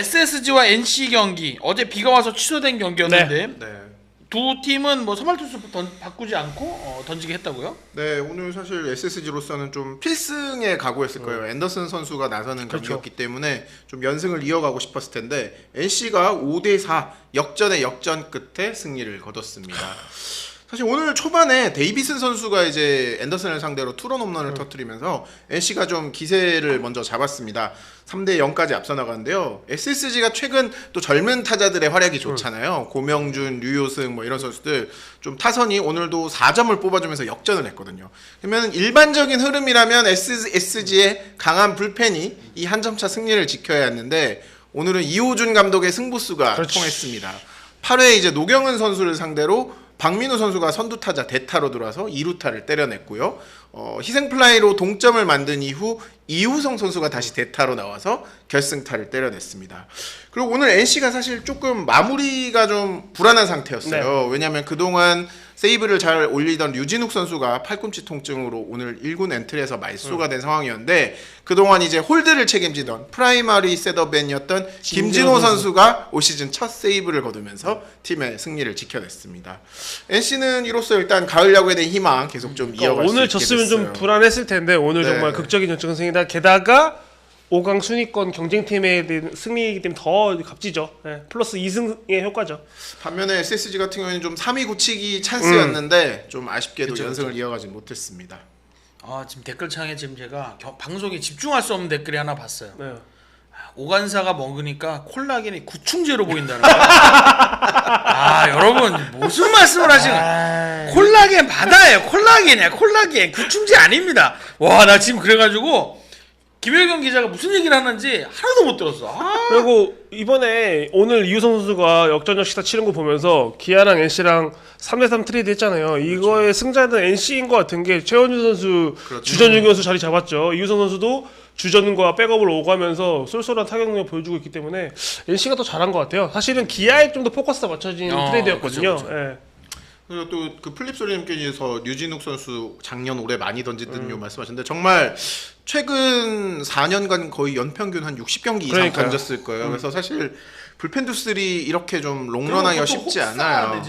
SSG와 NC 경기 어제 비가 와서 취소된 경기였는데 네. 두 팀은 뭐 선발 투수 던, 바꾸지 않고 어, 던지게 했다고요? 네, 오늘 사실 SSG로서는 좀 필승에 각오했을 거예요. 앤더슨 선수가 나서는 그렇죠. 경기였기 때문에 좀 연승을 이어가고 싶었을 텐데 NC가 5대 4 역전의 역전 끝에 승리를 거뒀습니다. 사실 오늘 초반에 데이비슨 선수가 이제 앤더슨을 상대로 투런 홈런을 터뜨리면서 NC가 좀 기세를 먼저 잡았습니다. 3대 0까지 앞서 나가는데요. SSG가 최근 또 젊은 타자들의 활약이 좋잖아요. 고명준, 류효승 뭐 이런 선수들 좀 타선이 오늘도 4점을 뽑아주면서 역전을 했거든요. 그러면 일반적인 흐름이라면 SSG의 강한 불펜이 이 한 점차 승리를 지켜야 했는데 오늘은 이호준 감독의 승부수가 그렇지. 통했습니다. 8회 이제 노경은 선수를 상대로 박민우 선수가 선두 타자 대타로 들어와서 2루타를 때려냈고요. 어, 희생 플라이로 동점을 만든 이후 이우성 선수가 다시 대타로 나와서 결승타를 때려냈습니다. 그리고 오늘 NC가 사실 조금 마무리가 좀 불안한 상태였어요. 왜냐하면 그동안 세이브를 잘 올리던 류진욱 선수가 팔꿈치 통증으로 오늘 1군 엔트리에서 말소가 된 상황이었는데 그동안 이제 홀드를 책임지던 프라이머리 셋업맨이었던 김진호 선수가 올 시즌 첫 세이브를 거두면서 팀의 승리를 지켜냈습니다. NC는 이로써 일단 가을 야구에 대한 희망 계속 좀 그러니까 이어갈 오늘 수 있게 졌으면 좀 됐어요. 불안했을 텐데 오늘 네. 정말 극적인 연승 승이다. 게다가 5강 순위권 경쟁팀에 대한 승리이기 때문에 더 값지죠. 네, 플러스 2승의 효과죠. 반면에 SSG 같은 경우에는 좀 3위 굳히기 찬스였는데 좀 아쉽게도 그쵸, 연승을 이어가지 못했습니다. 아 지금 댓글창에 지금 제가 겨- 방송에 집중할 수 없는 댓글이 하나 봤어요. 네. 오간사가 먹으니까 콜라겐이 구충제로 보인다는 거예요. 아 여러분 무슨 말씀을 하시는 거예요? 콜라겐 바다예요. 콜라겐이야. 콜라겐 구충제 아닙니다. 와 나 지금 그래가지고 김효경 기자가 무슨 얘기를 하는지 하나도 못 들었어. 아, 그리고 이번에 오늘 이우성 선수가 역전적 시타 치는 거 보면서 기아랑 NC랑 3대3 트레이드 했잖아요. 이거의 승자는 NC인 것 같은 게 최원준 선수 그렇죠. 주전 중견수 자리 잡았죠. 이우성 선수도 주전과 백업을 오가면서 쏠쏠한 타격력 보여주고 있기 때문에 NC가 더 잘한 것 같아요. 사실은 기아에 좀 더 포커스가 맞춰진 어, 트레이드였거든요. 그쵸, 그쵸. 예. 그리고 또 그 플립 소리님께서 류진욱 선수 작년 올해 많이 던지던 요 음. 말씀하셨는데 정말 최근 4년간 거의 연평균 한 60경기 이상 그러니까요. 음. 던졌을 거예요. 그래서 사실 불펜 투수들이 이렇게 좀 롱런하기가 쉽지 않아요.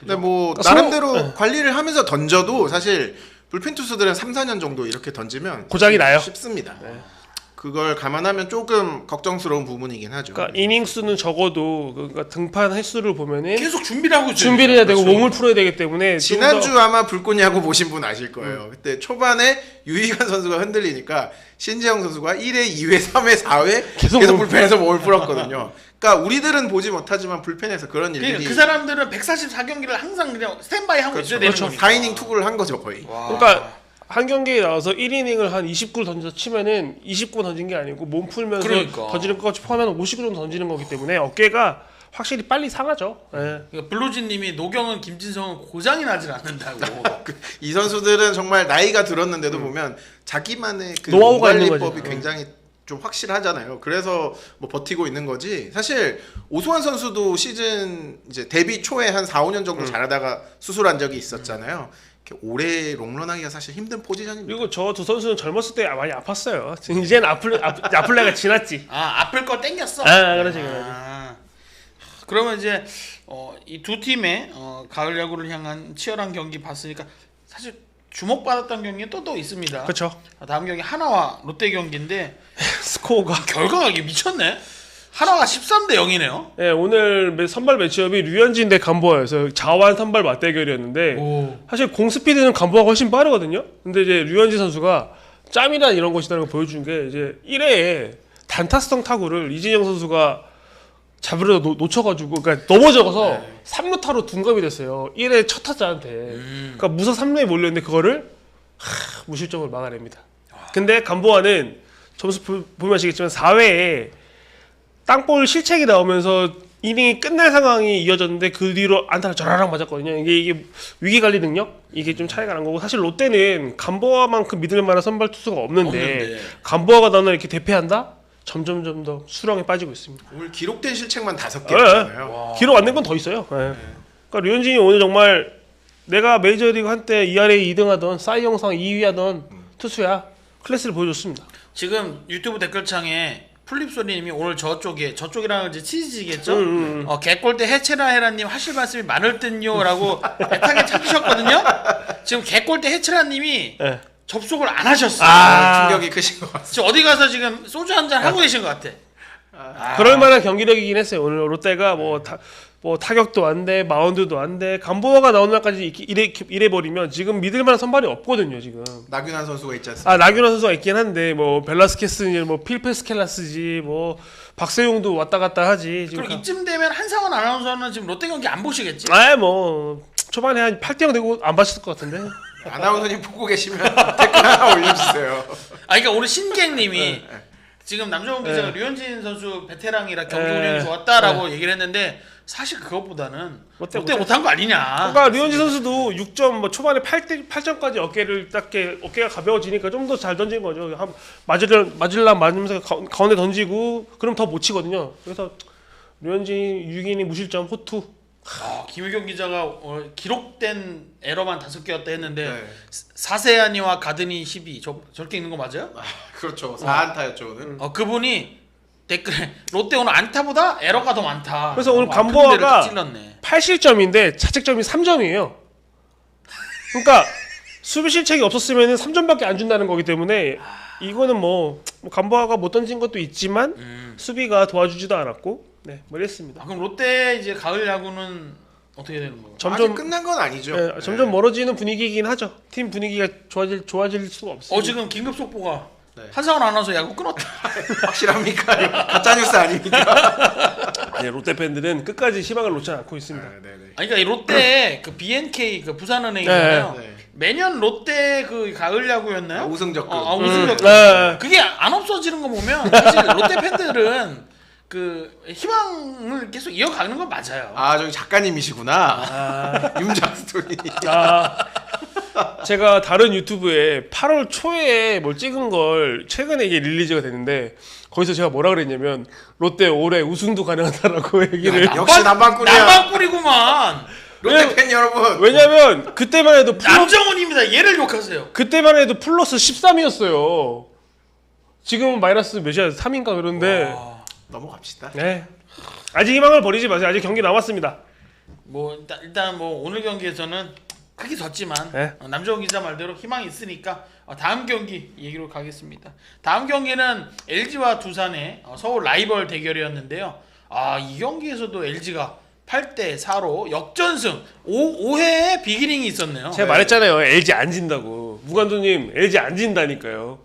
근데 뭐 그러니까 나름대로 서로- 관리를 하면서 던져도 사실 불펜 투수들은 3, 4년 정도 이렇게 던지면 고장이 나요. 쉽습니다. 그걸 감안하면 조금 걱정스러운 부분이긴 하죠. 그러니까 이닝 수는 적어도 그러니까 등판 횟수를 보면은 계속 준비를 하고 있어요. 준비를 해야 되고 그렇죠. 몸을 풀어야 되기 때문에 좀 지난주 더- 아마 불꽃야구 보신 분 아실 거예요. 그때 초반에 유희관 선수가 흔들리니까 신재영 선수가 1회, 2회, 3회, 4회 계속 계속, 불펜에서 몸을 풀었거든요. 그러니까 우리들은 보지 못하지만 불펜에서 그런 일들이 그러니까 그 사람들은 144경기를 항상 그냥 스탠바이 하고 있어야 되는 그렇죠. 거니까. 4이닝 투구를 한 거죠 거의. 와. 그러니까 한 경기에 나와서 1이닝을 한 29를 던져서 치면은 29 던진 게 아니고 몸 풀면서 그러니까. 던지는 것까지 포함하면 50 정도 던지는 거기 때문에 어깨가 확실히 빨리 상하죠. 예. 그러니까 블루진님이 노경은 김진성은 고장이 나질 않는다고. 그- 이 선수들은 정말 나이가 들었는데도 보면 자기만의 그 음. 노하우가 있는 관리법이 거지. 굉장히 좀 확실하잖아요. 그래서 뭐 버티고 있는 거지. 사실 오수환 선수도 시즌 이제 데뷔 초에 한 4, 5년 음. 정도 잘하다가 수술한 적이 있었잖아요. 오래 롱런하기가 사실 힘든 포지션입니다. 그리고 저 두 선수는 젊었을 때 많이 아팠어요. 이제는 아플 아, 아플 때가 지났지. 아 아플 거 땡겼어. 아, 그러지, 그러지. 아. 그러면 이제 어, 이 두 팀의 어, 가을 야구를 향한 치열한 경기 봤으니까 사실 주목받았던 경기 또또 있습니다. 그렇죠. 아, 다음 경기 하나와 롯데 경기인데 스코어가 결과가 이게 미쳤네. 하나가 13대 0이네요. 예, 오늘 매- 선발 매치업이 류현진 대 간보아여서 자완 선발 맞대결이었는데 오. 사실 공 스피드는 간보아가 훨씬 빠르거든요. 근데 이제 류현진 선수가 짬이나 이런 것이라는 걸 보여준 게 이제 1회에 단타성 타구를 이진영 선수가 잡으려 놓, 놓쳐가지고 그러니까 넘어져서 3루 타로 둔갑이 됐어요. 1회 첫 타자한테. 그러니까 무사 3루에 몰렸는데 그거를 하, 무실점으로 막아냅니다. 근데 간보아는 점수 보- 보면 아시겠지만 4회에 땅볼 실책이 나오면서 이닝이 끝날 상황이 이어졌는데 그 뒤로 안타를 저라랑 맞았거든요. 이게, 이게 위기 관리 능력 이게 좀 차이가 난 거고 사실 롯데는 간보아만큼 믿을 만한 선발 투수가 없는데, 없는데. 간보아가 나는 이렇게 대패한다? 점점 점 더 수렁에 빠지고 있습니다. 오늘 기록된 실책만 다섯 예, 개였잖아요. 기록 안 된 건 더 있어요. 예. 그러니까 류현진이 오늘 정말 내가 메이저리그 한때 ERA 2등하던 싸이 영상 2위하던 투수야 클래스를 보여줬습니다. 지금 유튜브 댓글창에 플립소리님이 오늘 저쪽에 저쪽이랑 이제 치즈지겠죠? 음, 음. 어, 개꼴대 해체라 해라님 하실 말씀이 많을 듯요라고 애타게 찾으셨거든요. 지금 개꼴대 해체라님이 예. 접속을 안 하셨어요. 아. 충격이 크신 것 같습니다. 지금 어디 가서 지금 소주 한 잔 하고 계신 것 같아. 아. 그럴 만한 경기력이긴 했어요. 오늘 롯데가 뭐, 타, 뭐 타격도 안 돼, 마운드도 안 돼. 감보아가 나오는 날까지 이렇게 이래, 이래 버리면 지금 믿을 만한 선발이 없거든요. 지금. 나균환 선수가 있지 않습니까? 아 나균원 선수가 있긴 한데 뭐 벨라스케스니 뭐 필페스켈라스지 뭐 박세용도 왔다 갔다 하지. 지금 그리고 이쯤 되면 한상원 아나운서는 지금 롯데 경기 안 보시겠지? 아뭐 초반에 한 8대0 되고 안 봤을 것 같은데. 아나운서님 보고 계시면 댓글 하나 올려주세요. 아 그러니까 오늘 신객님이 네. 지금 남정훈 기자가 류현진 선수 베테랑이라 경기 네. 운영이 좋았다라고 얘기를 했는데 사실 그것보다는 롯데 못해. 못한 거 아니냐. 그러니까 류현진 선수도 6점 뭐 초반에 8대 8점까지 어깨를 딱게 어깨가 가벼워지니까 좀 더 잘 던진 거죠. 한 맞을 맞을라 맞으면서 가, 가운데 던지고 그럼 더 못 치거든요. 그래서 류현진 6이닝 무실점 호투. 아, 김유경 기자가 어, 기록된 에러만 다섯 개였다 했는데 네. 사세아니와 가드니 12 저, 저렇게 있는 거 맞아요? 아, 그렇죠. 4안타였죠 오늘. 어 그분이 댓글에 롯데 오늘 안타보다 에러가 더 많다. 그래서 오늘 어, 아픈 감보아가- 딱 찔렀네. 8실점인데 자책점이 3점이에요. 그러니까 수비 실책이 없었으면 3점밖에 안 준다는 거기 때문에 이거는 뭐, 뭐 감보아가 못 던진 것도 있지만 음. 수비가 도와주지도 않았고 네, 뭐 이랬습니다. 아, 그럼 롯데 이제 가을 야구는 어떻게 되는 거예요? 점점 아직 끝난 건 아니죠. 예, 점점 멀어지는 분위기이긴 하죠. 팀 분위기가 좋아질 좋아질 수가 없어요. 어 지금 긴급 속보가 네. 한상원 아나운서 야구 끊었다. 확실합니까? 가짜 뉴스 아닙니까? 네, 롯데 팬들은 끝까지 희망을 놓지 않고 있습니다. 아, 네네. 아니 그러니까 이 롯데 그 BNK 그 부산은행이잖아요. 네. 매년 롯데 그 가을 야구였나요? 아, 우승 적금. 어, 아, 우승 적금. 네. 그게 안 없어지는 거 보면 사실 롯데 팬들은 그 희망을 계속 이어가는 건 맞아요. 아 저기 작가님이시구나. 아, 윤작스토리. 아, 제가 다른 유튜브에 8월 초에 뭘 찍은 걸 최근에 이게 릴리즈가 됐는데 거기서 제가 뭐라 그랬냐면 롯데 올해 우승도 가능하다라고 얘기를 역시 남방꾼이야. 남방꿀이구만. 롯데 팬 여러분. 왜냐면 그때만 해도 플러, 남정훈입니다. 얘를 욕하세요. 그때만 해도 플러스 13이었어요. 지금은 마이너스 몇이야? 3인가 그런데 와, 넘어갑시다. 네. 아직 희망을 버리지 마세요. 아직 경기 남았습니다. 뭐 일단, 일단 뭐 오늘 경기에서는 크게 졌지만 네. 어, 남정훈 기자 말대로 희망이 있으니까 어, 다음 경기 얘기로 가겠습니다. 다음 경기는 LG와 두산의 어, 서울 라이벌 대결이었는데요. 아 이 경기에서도 LG가 8대 4로 역전승 5, 5회의 비기닝이 있었네요. 제가 말했잖아요. LG 안 진다고. 무관도님 LG 안 진다니까요.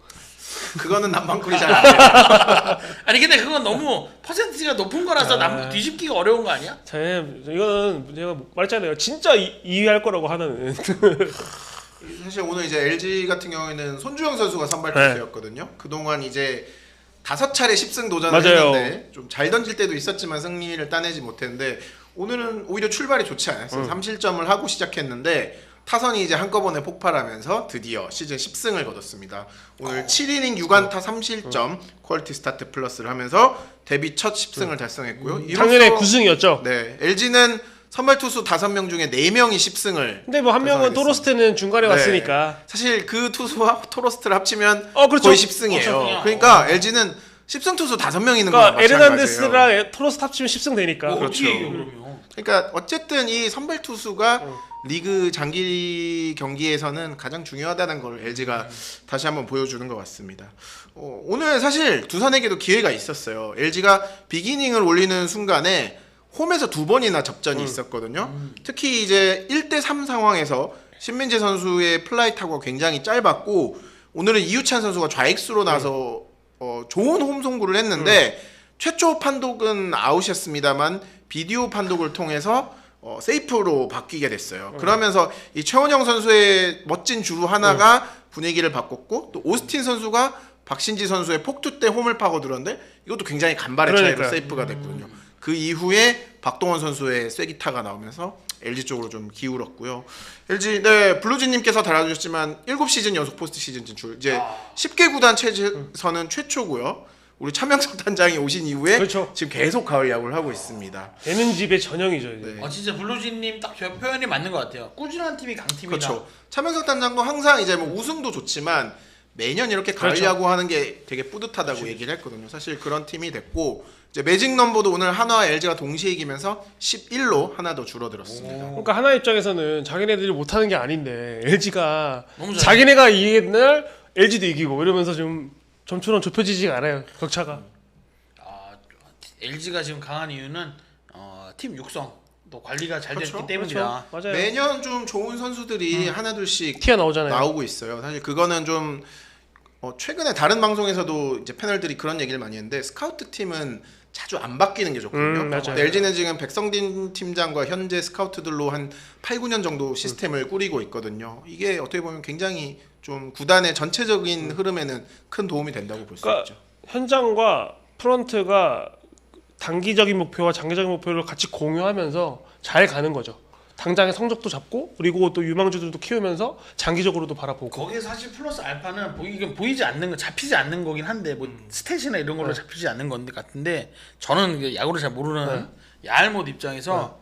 그거는 남방꾼이잖아. 아니 근데 그건 너무 퍼센티지가 높은 거라서 아. 남 뒤집기가 어려운 거 아니야? 제 이거는 제가 말했잖아요. 진짜 2위 할 거라고 하나는. 사실 오늘 이제 LG 같은 경우에는 손주영 선수가 선발 네. 투수였거든요. 그동안 이제 다섯 차례 10승 도전을 맞아요. 했는데 좀 잘 던질 때도 있었지만 승리를 따내지 못했는데 오늘은 오히려 출발이 좋지 않았어요. 음. 3실점을 하고 시작했는데 타선이 이제 한꺼번에 폭발하면서 드디어 시즌 10승을 거뒀습니다. 오늘 7이닝 6안타 3실점 퀄리티 스타트 플러스를 하면서 데뷔 첫 10승을 달성했고요. 작년에 이로써 9승이었죠. 네, LG는 선발 투수 5명 중에 4명이 10승을 근데 뭐 한 명은. 토로스트는 중간에 네. 왔으니까. 사실 그 투수와 토로스트를 합치면 어, 그렇죠. 거의 10승이에요. 그렇죠. 그러니까 LG는 10승 투수 5명 있는 그러니까 마찬가지예요. 에르난데스랑 토로스트 합치면 10승 되니까. 뭐 그렇죠. 얘기해요 그러면? 그러니까 어쨌든 이 선발 투수가 어. 리그 장기 경기에서는 가장 중요하다는 걸 LG가 음. 다시 한번 보여주는 것 같습니다. 어, 오늘 사실 두산에게도 기회가 있었어요. LG가 비기닝을 올리는 순간에 홈에서 두 번이나 음. 접전이 있었거든요. 특히 이제 1대 3 상황에서 신민재 선수의 플라이 타구가 굉장히 짧았고 오늘은 이유찬 선수가 좌익수로 나서 어, 좋은 홈 송구를 했는데 최초 판독은 아웃이었습니다만 비디오 판독을 통해서 어, 세이프로 바뀌게 됐어요. 그러면서 이 최원영 선수의 멋진 주루 하나가 분위기를 바꿨고 또 오스틴 선수가 박신지 선수의 폭투 때 홈을 파고들었는데 이것도 굉장히 간발의 차이로. 세이프가 됐거든요. 그 이후에 박동원 선수의 sve기타가 나오면서 LG 쪽으로 좀 기울었고요. LG 네 블루진님께서 달아주셨지만 7시즌 연속 포스트 시즌 진출 이제 아. 10개 구단 체제에서는 최초고요. 우리 차명석 단장이 오신 이후에 그렇죠. 지금 계속 가을 야구를 하고 있습니다. 되는 집의 전형이죠. 이제. 네. 아 진짜 블루진님 딱 저 표현이 맞는 것 같아요. 꾸준한 팀이 강팀이다. 그렇죠. 차명석 단장도 항상 이제 뭐 우승도 좋지만 매년 이렇게 가을 그렇죠. 야구하는 게 되게 뿌듯하다고 얘기를 했거든요. 사실 그런 팀이 됐고 이제 매직 넘버도 오늘 한화와 LG가 동시에 이기면서 11로 하나 더 줄어들었습니다. 그러니까 하나 입장에서는 자기네들이 못하는 게 아닌데 LG가. 자기네가 이기는 날 LG도 이기고 이러면서 좀 점처럼 좁혀지지가 않아요 격차가. 아, LG가 지금 강한 이유는 어, 팀 육성 또 관리가 잘 그렇죠. 됐기 때문이다. 그렇죠. 매년 좀 좋은 선수들이 하나 둘씩 티어 나오잖아요. 나오고 있어요. 사실 그거는 좀 어, 최근에 다른 방송에서도 이제 패널들이 그런 얘기를 많이 했는데 스카우트 팀은 자주 안 바뀌는 게 좋거든요. 음, 맞아요. LG는 지금 백성딘 팀장과 현재 스카우트들로 한 8, 9년 정도 시스템을 꾸리고 있거든요. 이게 어떻게 보면 굉장히 좀 구단의 전체적인 흐름에는 큰 도움이 된다고 볼수 그러니까 있죠. 현장과 프런트가 단기적인 목표와 장기적인 목표를 같이 공유하면서 잘 가는 거죠. 당장의 성적도 잡고 그리고 또 유망주들도 키우면서 장기적으로도 바라보고. 거기에 사실 플러스 알파는 보이긴 보이지 않는 거 잡히지 않는 거긴 한데 뭐 스탯이나 이런 걸로 네. 잡히지 않는 건데 같은데 저는 야구를 잘 모르는 네. 야알못 입장에서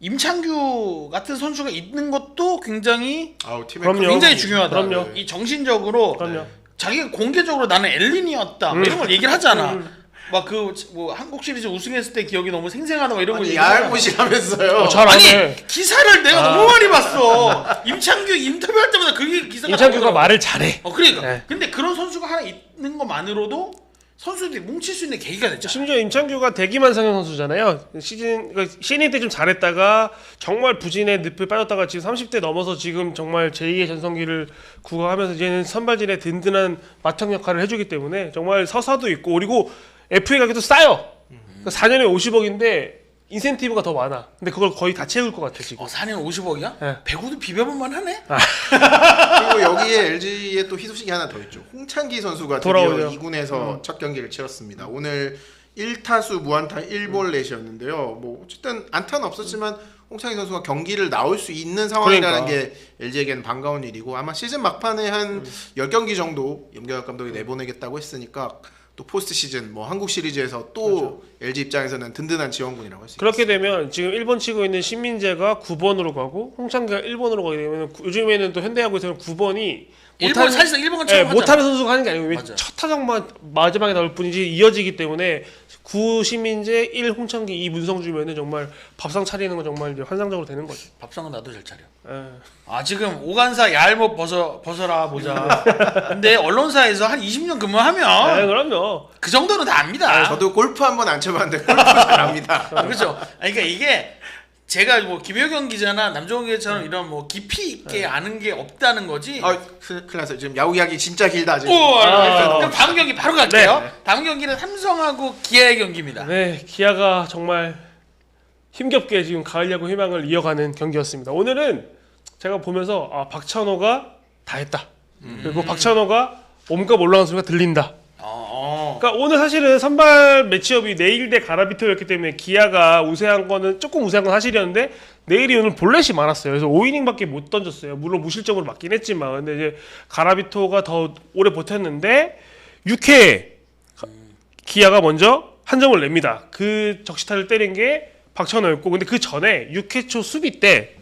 임창규 같은 선수가 있는 것도 굉장히 아우. 굉장히 중요하다. 그럼요. 이 정신적으로 그럼요. 자기가 공개적으로 나는 엘린이었다 뭐 음. 이런 걸 얘기를 하잖아. 음. 막그 뭐 한국 시리즈 우승했을 때 기억이 너무 생생하다 뭐 이런 거. 야알못이라면서요. 어, 잘 아니. 기사를 내가 아. 너무 많이 봤어. 임창규 인터뷰할 때마다 그게 기사가 임창규가 나오더라고. 말을 잘해. 어 그러니까. 네. 근데 그런 선수가 하나 있는 것만으로도 선수들이 뭉칠 수 있는 계기가 됐잖아. 심지어 임창규가 대기만상형 선수잖아요. 시즌 그러니까 신인 때 좀 잘했다가 정말 부진의 늪을 빠졌다가 지금 30대 넘어서 지금 정말 제2의 전성기를 구가하면서 이제는 선발진의 든든한 마청 역할을 해주기 때문에 정말 서사도 있고 그리고 FA 가격도 싸요. 그러니까 4년에 50억인데 인센티브가 더 많아. 근데 그걸 거의 다 채울 것 같아 지금. 어 4년 50억이야? 네. 배구도 비벼볼만 하네. 그리고 여기에 LG에 또 희소식이 하나 더 있죠. 홍창기 선수가 드디어 돌아오네요. 2군에서 첫 경기를 치렀습니다. 오늘 1타수 무안타 1볼 넷이었는데요. 뭐 어쨌든 안타는 없었지만 홍창기 선수가 경기를 나올 수 있는 상황이라는 그러니까. 게 LG에게는 반가운 일이고 아마 시즌 막판에 한 10경기 정도 염경엽 감독이 내보내겠다고 했으니까 또 포스트 시즌 뭐 한국 시리즈에서 또 LG 입장에서는 든든한 지원군이라고 할 수 있습니다. 그렇게 되면 지금 1번 치고 있는 신민재가 9번으로 가고 홍창기가 1번으로 가게 되면 구- 요즘에는 또 현대야구에서는 9번이 1번 사실상 1번은 네, 처음 못하는 선수가 하는 게 아니고 맞아요. 첫 타석만 마지막에 나올 뿐이지 이어지기 때문에 9 신민재 1 홍창기 2 문성주면은 정말 밥상 차리는 건 정말 이제 환상적으로 되는 거죠. 밥상은 나도 잘 차려. 예. 아 지금 오간사 얄못 벗어 벗어라 보자. 근데 언론사에서 한 20년 네, 근무하면 그럼요. 그 정도는 다 압니다. 저도 골프 한 번 안 쳐봤는데 골프 잘합니다. 아, 그렇죠. 아니, 그러니까 이게 제가 뭐 김효경 기자나 남정훈 기자처럼 이런 뭐 깊이 있게 아는 게 없다는 거지. 아, 큰- 큰일 났어요. 지금 야구 이야기 진짜 길다 지금. 오, 아. 그럼 다음 경기 바로 갈게요. 네. 다음 경기는 삼성하고 기아의 경기입니다. 네, 기아가 정말 힘겹게 지금 가을 야구 희망을 이어가는 경기였습니다. 오늘은 제가 보면서 아, 박찬호가 다 했다. 그리고 박찬호가 몸값 올라가는 소리가 들린다. 그러니까 오늘 사실은 선발 매치업이 내일 대 가라비토였기 때문에 기아가 우세한 거는 조금 우세한 건 사실이었는데 내일이 오늘 볼넷이 많았어요. 그래서 5이닝밖에 못 던졌어요. 물론 무실점으로 맞긴 했지만 근데 이제 가라비토가 더 오래 버텼는데 6회 기아가 먼저 한 점을 냅니다. 그 적시타를 때린 게 박찬호였고 근데 그 전에 6회 초 수비 때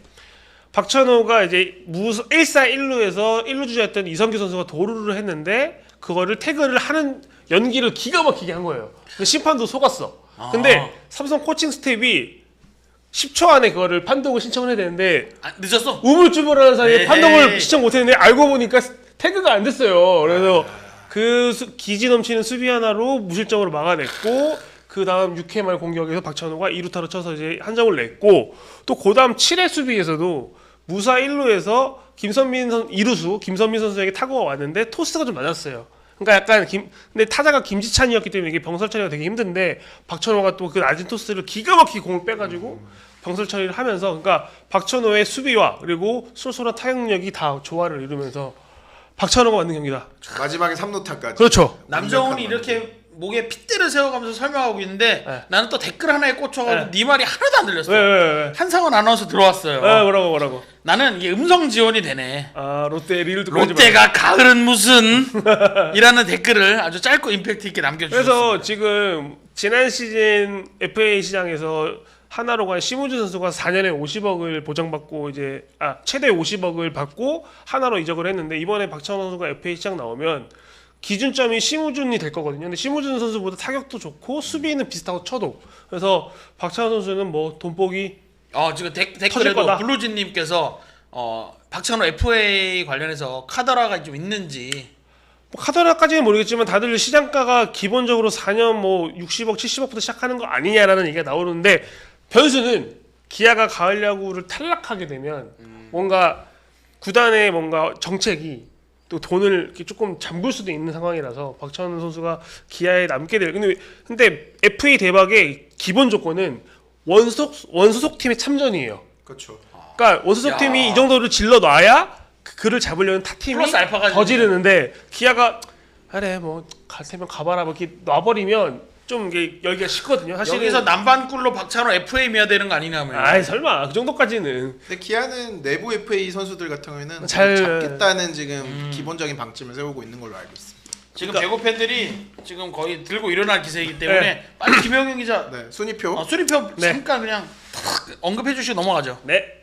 박찬호가 이제 무 1사 1루에서 1루 주자였던 이성규 선수가 도루를 했는데 그거를 태그를 하는 연기를 기가 막히게 한 거예요. 심판도 속았어. 근데 아. 삼성 코칭 스텝이 10초 안에 그거를 판독을 신청을 해야 되는데 아, 늦었어. 우물쭈물하는 사이에 에이. 판독을 신청 못 했는데 알고 보니까 태그가 안 됐어요. 그래서 그 수- 기지 넘치는 수비 하나로 무실점으로 막아냈고 그 다음 6회 말 공격에서 박찬호가 2루타로 쳐서 이제 한 점을 냈고 또 그 다음 7회 수비에서도 무사 1루에서 김선민 선 2루수 김선민 선수에게 타구가 왔는데 토스가 좀 낮았어요. 그러니까 약간 김 근데 타자가 김지찬이었기 때문에 이게 병설 처리가 되게 힘든데 박찬호가 또 그 낮은 토스를 기가 막히게 공을 빼가지고 병설 처리를 하면서 그러니까 박찬호의 수비와 그리고 쏠쏠한 타격력이 다 조화를 이루면서 박찬호가 만든 경기다. 마지막에 3루타까지. 그렇죠. 남정훈이 이렇게 목에 핏대를 세워가면서 설명하고 있는데 네. 나는 또 댓글 하나에 꽂혀가지고 네, 말이 하나도 안 들렸어. 왜 왜 왜? 한상원 아나운서 들어왔어요. 왜 뭐라고 뭐라고? 나는 이게 음성 지원이 되네. 아 롯데 리를 롯데가 가을은 무슨 이라는 댓글을 아주 짧고 임팩트 있게 남겨주셨습니다. 그래서 지금 지난 시즌 FA 시장에서 하나로 간 심우준 선수가 4년에 50억을 보장받고 이제 아 최대 50억을 받고 하나로 이적을 했는데 이번에 박찬호 선수가 FA 시장 나오면 기준점이 심우준이 될 거거든요. 근데 심우준 선수보다 타격도 좋고 수비는 비슷하고 쳐도 그래서 박찬호 선수는 뭐 돈복이 어 지금 댓, 터질 댓글에도 거다. 블루진님께서 어 박찬호 FA 관련해서 카더라가 좀 있는지 뭐 카더라까지는 모르겠지만 다들 시장가가 기본적으로 4년 뭐 60억, 70억부터 시작하는 거 아니냐라는 얘기가 나오는데 변수는 기아가 가을 야구를 탈락하게 되면 뭔가 구단의 뭔가 정책이 또 돈을 이렇게 조금 잠글 수도 있는 상황이라서 박찬호 선수가 기아에 남게 될 근데 근데 FA 대박의 기본 조건은 원소속 원소속 팀의 참전이에요. 그렇죠. 그러니까 원소속 야. 팀이 이 정도로 질러 놔야 그- 그를 잡으려는 타 팀이 더 지르는데 기아가 그래 뭐갈 테면 가봐라 뭐 이렇게 놔버리면 좀 이게 열기가 식거든요. 사실 여기서 남반꿀로 박찬호 FA 미야 되는 거 아니냐면 아이 설마 그 정도까지는 근데 기아는 내부 FA 선수들 같은 경우에는 잘- 잡겠다는 지금 음. 기본적인 방침을 세우고 있는 걸로 알고 있습니다. 지금 그러니까- 배구 팬들이 지금 거의 들고 일어날 기세이기 때문에 네. 빨리 김영경 기자 네, 순위표. 어, 수리표 네. 잠깐 그냥 탁 언급해 주시고 넘어가죠. 네.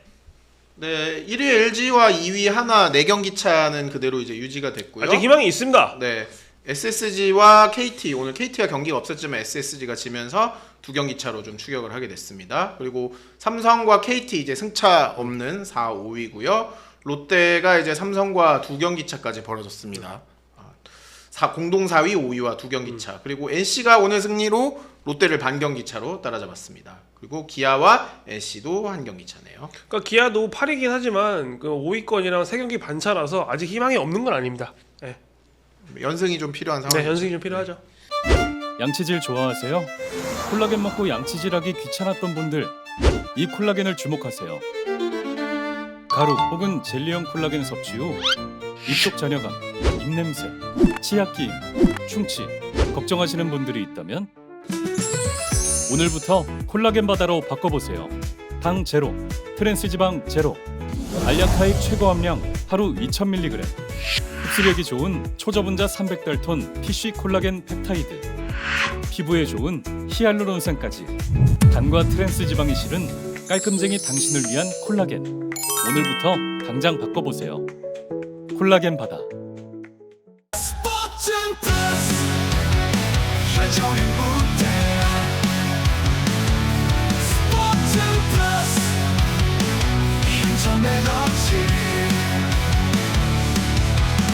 네, 1위 LG와 2위 하나 4경기 차는 그대로 이제 유지가 됐고요. 아직 희망이 있습니다. 네. SSG와 KT 오늘 KT가 경기가 없었지만 SSG가 지면서 두 경기 차로 좀 추격을 하게 됐습니다. 그리고 삼성과 KT 이제 승차 없는 4, 5위고요. 롯데가 이제 삼성과 두 경기 차까지 벌어졌습니다. 아, 사 공동 4위, 5위와 두 경기 차. 그리고 NC가 오늘 승리로 롯데를 반 경기 차로 따라잡았습니다. 그리고 기아와 NC도 한 경기 차네요. 그러니까 기아도 8이긴 하지만 그 5위권이랑 세 경기 반 차라서 아직 희망이 없는 건 아닙니다. 네, 연승이 좀 필요한 상황. 네 연승이 좀 필요하죠. 양치질 좋아하세요? 콜라겐 먹고 양치질하기 귀찮았던 분들 이 콜라겐을 주목하세요. 가루 혹은 젤리형 콜라겐 섭취 후 입속 잔여감, 입냄새, 치약기, 충치 걱정하시는 분들이 있다면 오늘부터 콜라겐 바다로 바꿔보세요. 당 제로, 트랜스 지방 제로, 알약 타입 최고 함량 하루 2,000mg 흡수력이 좋은 초저분자 300달톤 PC 콜라겐 펩타이드. 피부에 좋은 히알루론산까지. 단과 트랜스 지방이 실은 깔끔쟁이 당신을 위한 콜라겐. 오늘부터 당장 바꿔보세요. 콜라겐 바다. 인터넷 없이